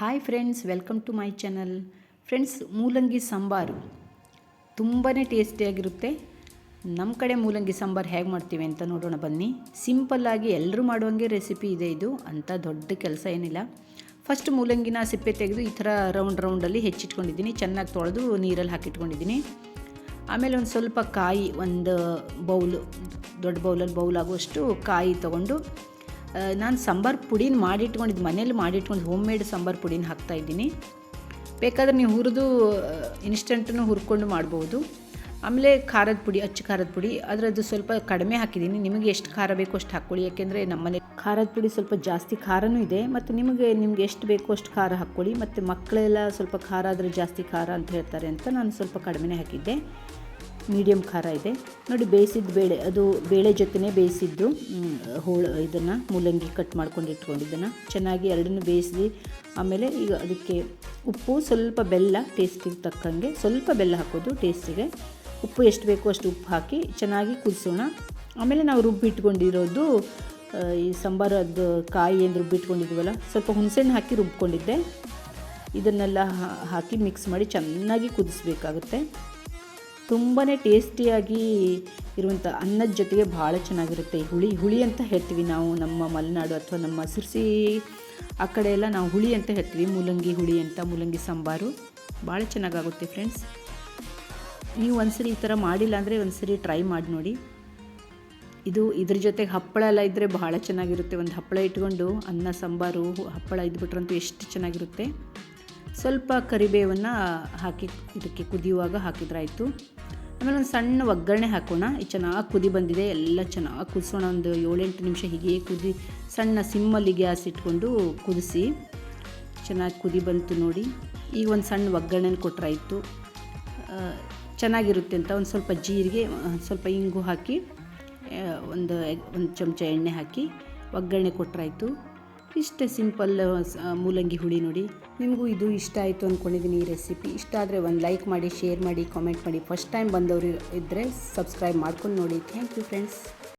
Hi friends welcome to my channel friends ಮೂಲಂಗಿ ಸಾಂಬಾರು ತುಂಬಾ ಟೇಸ್ಟಿಯಾಗಿರುತ್ತೆ ನಮ್ಮ ಕಡೆ ಮೂಲಂಗಿ ಸಾಂಬಾರು ಹೇಗೆ ಮಾಡ್ತೀವಿ ಅಂತ ನೋಡೋಣ ಬನ್ನಿ. ಸಿಂಪಲ್ಲಾಗಿ ಎಲ್ಲರೂ ಮಾಡುವಂಗೆ ರೆಸಿಪಿ ಇದೆ ಇದು. ಅಂತ ದೊಡ್ಡ ಕೆಲಸ ಏನಿಲ್ಲ. ಫಸ್ಟ್ ಮೂಲಂಗಿನ ಸಿಪ್ಪೆ ತೆಗೆದು ಈ ಥರ ರೌಂಡ್ ರೌಂಡಲ್ಲಿ ಹೆಚ್ಚಿಟ್ಕೊಂಡಿದ್ದೀನಿ. ಚೆನ್ನಾಗಿ ತೊಳೆದು ನೀರಲ್ಲಿ ಹಾಕಿಟ್ಕೊಂಡಿದ್ದೀನಿ. ಆಮೇಲೆ ಒಂದು ಸ್ವಲ್ಪ ಕಾಯಿ, ಒಂದು ಬೌಲು ದೊಡ್ಡ ಬೌಲಲ್ಲಿ ಬೌಲ್ ಆಗುವಷ್ಟು ಕಾಯಿ ತೊಗೊಂಡು ನಾನು ಸಾಂಬಾರು ಪುಡಿನ ಮಾಡಿಟ್ಕೊಂಡಿದ್ದು ಮನೇಲಿ ಮಾಡಿಟ್ಕೊಂಡು ಹೋಮ್ ಮೇಡ್ ಸಾಂಬಾರು ಪುಡಿನ ಹಾಕ್ತಾಯಿದ್ದೀನಿ ಬೇಕಾದ್ರೆ ನೀವು ಹುರಿದು ಇನ್ಸ್ಟೆಂಟನ್ನು ಹುರ್ಕೊಂಡು ಮಾಡ್ಬೋದು. ಆಮೇಲೆ ಖಾರದ ಪುಡಿ, ಅಚ್ಚು ಖಾರದ ಪುಡಿ, ಅದರದ್ದು ಸ್ವಲ್ಪ ಕಡಿಮೆ ಹಾಕಿದ್ದೀನಿ. ನಿಮಗೆ ಎಷ್ಟು ಖಾರ ಬೇಕೋ ಅಷ್ಟು ಹಾಕ್ಕೊಳ್ಳಿ, ಯಾಕೆಂದರೆ ನಮ್ಮನೆ ಖಾರದ ಪುಡಿ ಸ್ವಲ್ಪ ಜಾಸ್ತಿ ಖಾರನೂ ಇದೆ, ಮತ್ತು ನಿಮಗೆ, ನಿಮ್ಗೆ ಎಷ್ಟು ಬೇಕೋ ಅಷ್ಟು ಖಾರ ಹಾಕ್ಕೊಳ್ಳಿ, ಮತ್ತು ಮಕ್ಕಳೆಲ್ಲ ಸ್ವಲ್ಪ ಖಾರ ಆದರೆ ಜಾಸ್ತಿ ಖಾರ ಅಂತ ಹೇಳ್ತಾರೆ ಅಂತ ನಾನು ಸ್ವಲ್ಪ ಕಡಿಮೆನೇ ಹಾಕಿದ್ದೆ. ಮೀಡಿಯಮ್ ಖಾರ ಇದೆ. ನೋಡಿ ಬೇಯಿಸಿದ ಬೇಳೆ, ಅದು ಬೇಳೆ ಜೊತೆನೇ ಬೇಯಿಸಿದ್ದು ಹೋಳು, ಇದನ್ನು ಮೂಲಂಗಿ ಕಟ್ ಮಾಡ್ಕೊಂಡು ಇಟ್ಕೊಂಡಿದ್ದನ್ನು ಚೆನ್ನಾಗಿ ಎರಡನ್ನೂ ಬೇಯಿಸಿ, ಆಮೇಲೆ ಈಗ ಅದಕ್ಕೆ ಉಪ್ಪು ಸ್ವಲ್ಪ ಬೆಲ್ಲ ಟೇಸ್ಟಿಗೆ ತಕ್ಕಂಗೆ ಸ್ವಲ್ಪ ಬೆಲ್ಲ ಹಾಕೋದು ಟೇಸ್ಟಿಗೆ ಉಪ್ಪು ಎಷ್ಟು ಬೇಕೋ ಅಷ್ಟು ಉಪ್ಪು ಹಾಕಿ ಚೆನ್ನಾಗಿ ಕುದಿಸೋಣ. ಆಮೇಲೆ ನಾವು ರುಬ್ಬಿಟ್ಕೊಂಡಿರೋದು ಈ ಸಾಂಬಾರದ್ದು ಕಾಯಿ ಏನು ರುಬ್ಬಿಟ್ಕೊಂಡಿದ್ವಲ್ಲ ಸ್ವಲ್ಪ ಹುಣಸೆಹಣ್ಣು ಹಾಕಿ ರುಬ್ಕೊಂಡಿದ್ದೆ. ಇದನ್ನೆಲ್ಲ ಹಾಕಿ ಮಿಕ್ಸ್ ಮಾಡಿ ಚೆನ್ನಾಗಿ ಕುದಿಸ್ಬೇಕಾಗುತ್ತೆ. ತುಂಬಾ ಟೇಸ್ಟಿಯಾಗಿ ಇರುವಂಥ ಅನ್ನದ ಜೊತೆಗೆ ಭಾಳ ಚೆನ್ನಾಗಿರುತ್ತೆ. ಹುಳಿ ಹುಳಿ ಅಂತ ಹೇಳ್ತೀವಿ ನಾವು ನಮ್ಮ ಮಲೆನಾಡು ಅಥವಾ ನಮ್ಮ ಸಿರ್ಸಿ ಆ ಕಡೆ ಎಲ್ಲ ನಾವು ಹುಳಿ ಅಂತ ಹೇಳ್ತೀವಿ. ಮೂಲಂಗಿ ಹುಳಿ ಅಂತ, ಮೂಲಂಗಿ ಸಾಂಬಾರು. ಭಾಳ ಚೆನ್ನಾಗಾಗುತ್ತೆ ಫ್ರೆಂಡ್ಸ್ ನೀವು ಒಂದ್ಸರಿ ಈ ಥರ ಮಾಡಿಲ್ಲ ಅಂದರೆ ಒಂದ್ಸರಿ ಟ್ರೈ ಮಾಡಿ ನೋಡಿ. ಇದು ಇದ್ರ ಜೊತೆಗೆ ಹಪ್ಪಳ ಎಲ್ಲ ಇದ್ದರೆ ಭಾಳ ಚೆನ್ನಾಗಿರುತ್ತೆ. ಒಂದು ಹಪ್ಪಳ ಇಟ್ಕೊಂಡು ಅನ್ನ, ಸಾಂಬಾರು, ಹಪ್ಪಳ ಇದ್ಬಿಟ್ರಂತೂ ಎಷ್ಟು ಚೆನ್ನಾಗಿರುತ್ತೆ. ಸ್ವಲ್ಪ ಕರಿಬೇವನ್ನು ಹಾಕಿ ಇದಕ್ಕೆ ಕುದಿಯುವಾಗ ಹಾಕಿದ್ರಾಯಿತು. ಆಮೇಲೆ ಒಂದು ಸಣ್ಣ ಒಗ್ಗರಣೆ ಹಾಕೋಣ. ಚೆನ್ನಾಗಿ ಕುದಿ ಬಂದಿದೆ. ಎಲ್ಲ ಚೆನ್ನಾಗಿ ಕುದಿಸೋಣ. ಒಂದು ಏಳೆಂಟು ನಿಮಿಷ ಹೀಗೆ ಕುದಿ ಸಣ್ಣ ಸಿಮ್ಮಲ್ಲಿ ಗ್ಯಾಸ್ ಇಟ್ಕೊಂಡು ಕುದಿಸಿ ಚೆನ್ನಾಗಿ ಕುದಿ ಬಂತು ನೋಡಿ. ಈಗ ಒಂದು ಸಣ್ಣ ಒಗ್ಗರಣೆ ಕೊಟ್ಟರಾಯಿತು ಚೆನ್ನಾಗಿರುತ್ತೆ ಅಂತ ಒಂದು ಸ್ವಲ್ಪ ಜೀರಿಗೆ, ಸ್ವಲ್ಪ ಇಂಗು ಹಾಕಿ ಒಂದು ಒಂದು ಚಮಚ ಎಣ್ಣೆ ಹಾಕಿ ಒಗ್ಗರಣೆ ಕೊಟ್ಟರಾಯಿತು ಇಷ್ಟೇ ಸಿಂಪಲ್ ಮೂಲಂಗಿ ಹುಳಿ ನೋಡಿ. ನಿಮಗೂ ಇದು ಇಷ್ಟ ಆಯಿತು ಅಂದ್ಕೊಂಡಿದ್ದೀನಿ ಈ ರೆಸಿಪಿ. ಇಷ್ಟ ಆದರೆ ಒಂದು ಲೈಕ್ ಮಾಡಿ ಶೇರ್ ಮಾಡಿ ಕಾಮೆಂಟ್ ಮಾಡಿ. ಫಸ್ಟ್ ಟೈಮ್ ಬಂದವರು ಇದ್ದರೆ ಸಬ್ಸ್ಕ್ರೈಬ್ ಮಾಡ್ಕೊಂಡು ನೋಡಿ. Thank you friends